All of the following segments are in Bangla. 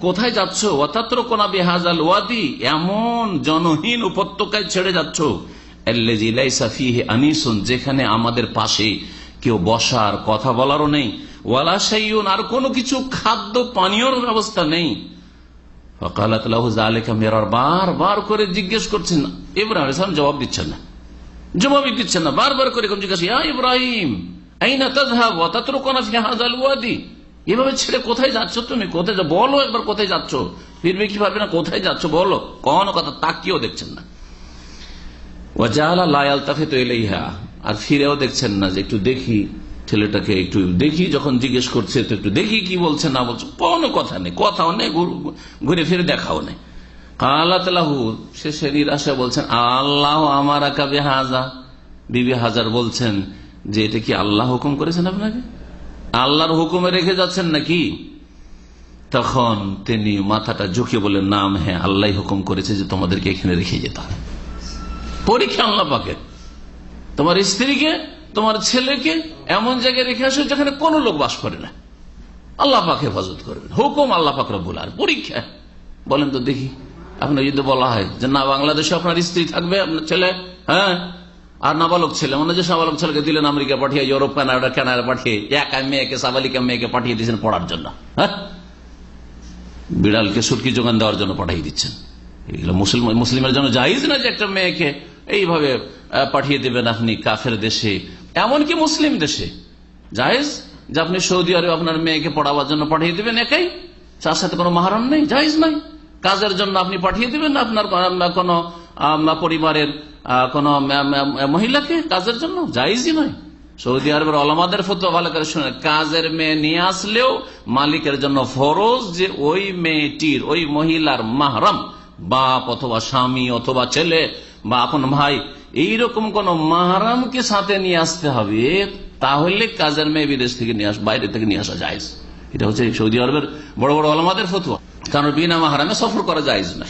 কোথায় যাচ্ছ? অতাত্র কোনা বেহাজাল ওয়াদি। এমন জনহীন উপত্যকায় ছেড়ে যাচ্ছ। যেখানে আমাদের পাশে কেউ বসার কথা বলারও নেই। ওয়ালা আর কোনো কিছু খাদ্য পানীয়র ব্যবস্থা নেই। মিরার বারবার করে জিজ্ঞেস করছেন, ইব্রাহিম জবাব দিচ্ছেন না। জবাবই দিচ্ছেন না। বারবার করে জিজ্ঞাসা ইব্রাহিম, আইনা তাযহাব ওয়া তাতরুকুনা ফি হাযাল ওয়াদি? এভাবে ছেড়ে কোথায় যাচ্ছ তুমি? কোথায় যা- বলো একবার কোথায় যাচ্ছ। ফিরবে কি পারবে না? কোথায় যাচ্ছ? বলো। কোন কথা তাকিয়েও দেখছেন না। ওয়াজালা লায়াল তাফে তো এলেইহা আর ফিরেও দেখছেন না যে একটু দেখি ছেলেটাকে, একটু দেখি যখন জিজ্ঞেস করছে তো একটু দেখি কি বলছে, না বলছে। কোনো কথা নেই। কথাও নেই, ঘুর- ফিরে দেখাও নেই। কালাতলাহু শেষে নিরাশা বলছেন, আল্লাহ আমার আকাবে হাজা বিবি হাজার বলছেন, যে এটা কি আল্লাহ হুকুম করেছেন আপনাকে? আল্লাহর হুকুমে রেখে যাচ্ছেন নাকি? তখন তিনি মাথাটা ঝুঁকে বলেন নাম হ্যাঁ আল্লাহ হুকুম করেছে যে তোমাদেরকে এখানে রেখে যেতে হবে। পরীক্ষা আল্লাহ পাকে তোমার স্ত্রীকে, তোমার ছেলেকে এমন জায়গায় রেখে আসো যেখানে কোনো লোক বাস করে না। আল্লাহ পাক হেফাজত করবেন। হুকুম আল্লাহ পাক রব্বুল আর পরীক্ষা। বলেন তো দেখি, আপনার যদি বলা হয় যে, না, বাংলাদেশে আপনার স্ত্রী থাকবে, আপনার ছেলে হ্যাঁ আর নাবালক ছেলে মনে যে সাবালক ছেলেকে দিলেন আমেরিকা পাঠিয়ে ইউরোপ কানাডা কানাডা পাঠিয়ে, একা মেয়েকে, সাবালিকা মেয়েকে পাঠিয়ে দিয়েছেন পড়ার জন্য হ্যাঁ? বিড়ালকে সুটকি যোগান দেওয়ার জন্য পাঠিয়ে দিচ্ছেন। এগুলো মুসলমান মুসলিমের জন্য জাহিজ না যে একটা মেয়েকে এইভাবে পাঠিয়ে দেবেন আপনি কাফের দেশে, এমনকি মুসলিম দেশে। জাহেজ যে আপনি সৌদি আরবে আপনার মেয়েকে পড়াবার জন্য পাঠিয়ে দিবেন একাই? তার সাথে কোনো মাহারাম নেই? জাহেজ নাই। কাজের জন্য আপনি পাঠিয়ে দিবেন, আপনার কোন- পরিবারের কোন মহিলাকে কাজের জন্য? জাইজই নয়। সৌদি আরবের অলমাদের ফতো ভালো করে শুনে কাজের মেয়ে নিয়ে আসলেও মালিকের জন্য ফরজ যে ওই মেয়েটির, ওই মহিলার মাহরাম। বাপ অথবা স্বামী অথবা ছেলে বা আপন ভাই, এইরকম কোন মাহারামকে সাথে নিয়ে আসতে হবে, তাহলে কাজের মেয়ে বিদেশ থেকে নিয়ে আস, বাইরে থেকে নিয়ে আসা যায় এটা হচ্ছে সৌদি আরবের বড় বড় আলমাদের ফতুয়া। কারণ বিনা মাহারামে সফর করা যায় না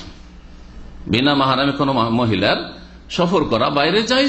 বিনা মাহারামে কোনো মহিলার সফর করা বাইরে যায়